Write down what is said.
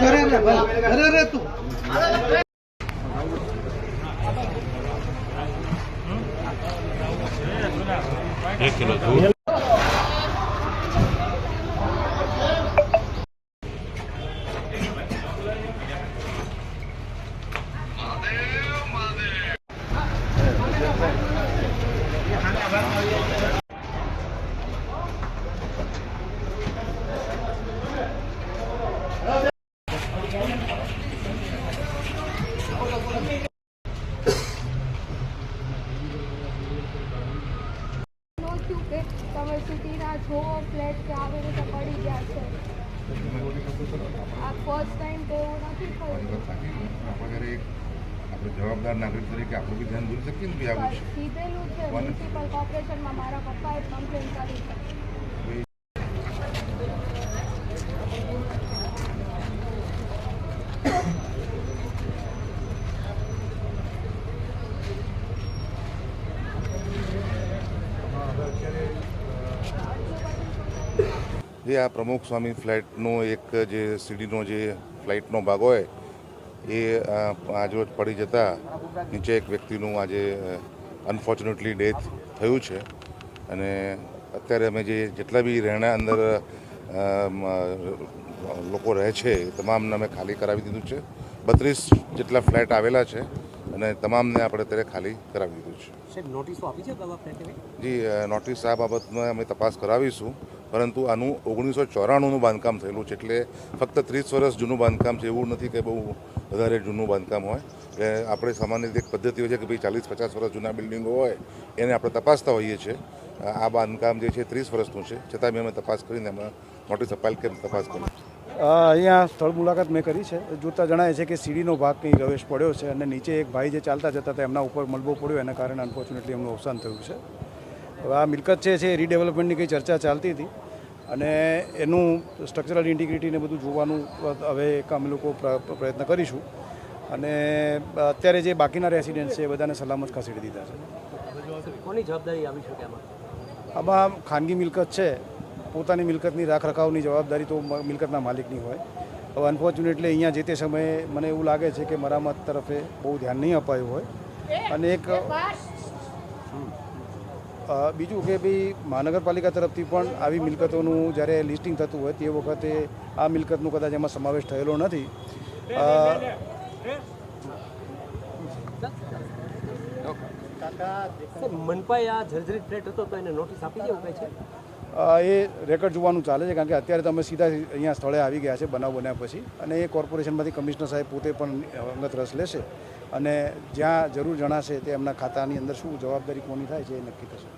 ઘરે રે ભાઈ ઘરે રે તું એક કિલો દૂધ. તમે સિટીના છો ફ્લેટ કે આવી રીતે પડી ગયા છે. આ ફર્સ્ટ ટાઈમ તો એવું નથી થયું. આપણા જવાબદાર નાગરિક તરીકે આપણું બી ધ્યાન દોરી શકીએ ને બી આવું કીધેલું છે મ્યુનિસિપલ કોર્પોરેશનમાં મારા પપ્પાએ કમ્પ્લેન કરી છે. જે આ પ્રમુખ સ્વામી ફ્લેટનો એક જે સીડીનો જે ફ્લાઇટનો ભાગ હોય એ આજરોજ પડી જતા નીચે એક વ્યક્તિનું આજે અનફોર્ચ્યુનેટલી ડેથ થયું છે. અને અત્યારે અમે જે જેટલા બી રહેણા અંદર લોકો રહે છે એ તમામને અમે ખાલી કરાવી દીધું છે. બત્રીસ જેટલા ફ્લેટ આવેલા છે અને તમામને આપણે અત્યારે ખાલી કરાવી દીધું છે. જી નોટિસ આ બાબતમાં અમે તપાસ કરાવીશું. પરંતુ આનું ઓગણીસો ચોરાણુંનું બાંધકામ થયેલું છે એટલે ફક્ત ત્રીસ વર્ષ જૂનું બાંધકામ છે એવું નથી કે બહુ વધારે જૂનું બાંધકામ હોય. એટલે આપણે સામાન્ય રીતે એક પદ્ધતિ હોય છે કે ભાઈ ચાલીસ પચાસ વર્ષ જૂના બિલ્ડિંગો હોય, એને આપણે તપાસતા હોઈએ છીએ. આ બાંધકામ જે છે ત્રીસ વર્ષનું છે. છતાં બી અમે તપાસ કરીને અમે નોટિસ અપાયેલ કે તપાસ કરી. અહીંયા સ્થળ મુલાકાત મેં કરી છે. જોતા જણાય છે કે સીડીનો ભાગ કંઈ રવેશ પડ્યો છે અને નીચે એક ભાઈ જે ચાલતા જતા હતા એમના ઉપર મલબો પડ્યો, એના કારણે અનફોર્ચ્યુનેટલી એમનું અવસાન થયું છે. હવે આ મિલકત છે એ રીડેવલપમેન્ટની કંઈ ચર્ચા ચાલતી હતી. અને એનું સ્ટ્રક્ચરલ ઇન્ટિગ્રિટીને બધું જોવાનું હવે એક અમે લોકો પ્ર- પ્રયત્ન કરીશું. અને અત્યારે જે બાકીના રેસિડેન્ટ્સ છે એ બધાને સલામત ખસેડી દીધા છે. કોની જવાબદારી આવી શકે આમાં? આમાં ખાનગી મિલકત છે. પોતાની મિલકતની રાખ રખાવની જવાબદારી તો મિલકતના માલિકની હોય. હવે અનફોર્ચ્યુનેટલી અહીંયા જે તે સમયે મને એવું લાગે છે કે મરામત તરફે બહુ ધ્યાન નહીં અપાયું હોય. અને એક અ, બીજું કે ભાઈ મહાનગરપાલિકા તરફથી પણ આવી મિલકતોનું જ્યારે લિસ્ટિંગ થતું હોય તે વખતે આ મિલકતનું કદાચ એમાં સમાવેશ થયેલો નથી. મનપાએ આ જર્જરિત ફ્લેટ હતો એ રેકર્ડ જોવાનું ચાલે છે કારણ કે અત્યારે તમે સીધા અહીંયા સ્થળે આવી ગયા છે બનાવ બન્યા પછી. અને એ કોર્પોરેશનમાંથી કમિશનર સાહેબ પોતે પણ અંગત રસ લેશે. અને જ્યાં જરૂર જણાશે તે એમના ખાતાની અંદર શું જવાબદારી કોની થાય છે એ નક્કી થશે